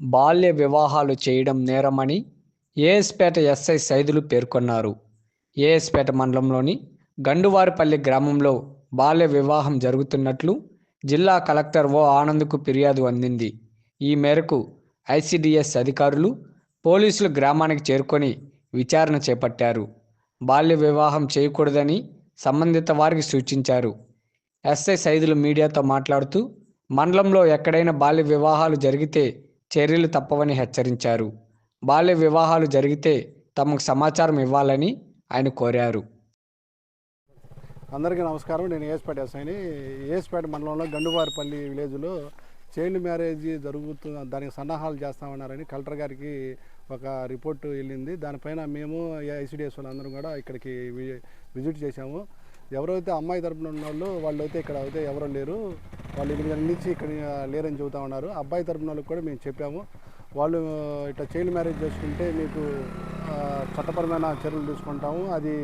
బాల్య వివాహాలు చేయడం నేరమని ఏఎస్పేట ఎస్ఐ సైదులు పేర్కొన్నారు. ఏఎస్పేట మండలంలోని గండువారిపల్లి గ్రామంలో బాల్య వివాహం జరుగుతున్నట్లు జిల్లా కలెక్టర్ ఓ ఆనంద్కు ఫిర్యాదు అందింది. ఈ మేరకు ఐసిడిఎస్ అధికారులు పోలీసులు గ్రామానికి చేరుకొని విచారణ చేపట్టారు. బాల్య వివాహం చేయకూడదని సంబంధిత వారికి సూచించారు. ఎస్ఐ సైదులు మీడియాతో మాట్లాడుతూ మండలంలో ఎక్కడైనా బాల్య వివాహాలు జరిగితే చర్యలు తప్పవని హెచ్చరించారు. బాల్య వివాహాలు జరిగితే తమకు సమాచారం ఇవ్వాలని ఆయన కోరారు. అందరికీ నమస్కారం. నేను ఏసుపేట ఎస్ఐని. ఏసుపేట మండలంలో గండువారిపల్లి విలేజ్లో చైల్డ్ మ్యారేజ్ జరుగుతున్న దానికి సన్నాహాలు చేస్తామన్నారని కలెక్టర్ గారికి ఒక రిపోర్ట్ వెళ్ళింది. దానిపైన మేము ఐసిడిఎస్ వాళ్ళందరం కూడా ఇక్కడికి విజిట్ చేశాము. ఎవరైతే అమ్మాయి తరపున ఉన్న వాళ్ళు వాళ్ళు అయితే ఇక్కడ అయితే ఎవరో లేరు. వాళ్ళు ఎనిమిది నుంచి ఇక్కడ లేరని చెబుతా ఉన్నారు. అబ్బాయి తరపున వాళ్ళకి కూడా మేము చెప్పాము. వాళ్ళు ఇట్లా చైల్డ్ మ్యారేజ్ చేసుకుంటే మీకు చట్టపరమైన చర్యలు తీసుకుంటాము. అది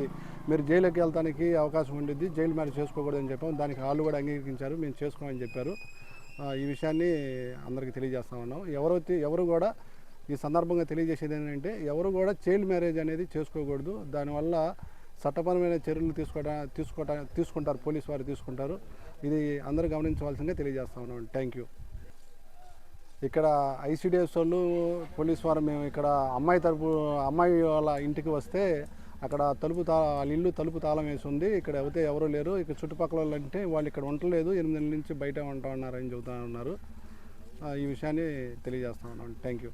మీరు జైలుకి వెళ్తానికి అవకాశం ఉండేది జైలు మ్యారేజ్ చేసుకోకూడదని చెప్పాము. దానికి వాళ్ళు కూడా అంగీకరించారు. మేము చేసుకోమని చెప్పారు. ఈ విషయాన్ని అందరికీ తెలియజేస్తా ఉన్నాం ఎవరైతే ఎవరు కూడా ఈ సందర్భంగా తెలియజేసేది ఏంటంటే ఎవరు కూడా చైల్డ్ మ్యారేజ్ అనేది చేసుకోకూడదు. దానివల్ల చట్టపరమైన చర్యలు తీసుకోవడా తీసుకోవటా తీసుకుంటారు పోలీసు వారు తీసుకుంటారు. ఇది అందరూ గమనించవలసిందిగా తెలియజేస్తా ఉన్నాం థ్యాంక్ యూ ఇక్కడ ఐసీడిఎస్ వాళ్ళు పోలీస్ వారు మేము ఇక్కడ అమ్మాయి తరపు అమ్మాయి వాళ్ళ ఇంటికి వస్తే అక్కడ తలుపు తా వాళ్ళ ఇల్లు తలుపు తాళం వేసి ఉంది. ఇక్కడ అయితే ఎవరు లేరు. ఇక్కడ చుట్టుపక్కల వాళ్ళు అంటే వాళ్ళు ఇక్కడ ఉండలేదు. ఎనిమిది నెలల నుంచి బయట ఉంటా ఉన్నారని చెబుతా ఉన్నారు. ఈ విషయాన్ని తెలియజేస్తా ఉన్నాం థ్యాంక్ యూ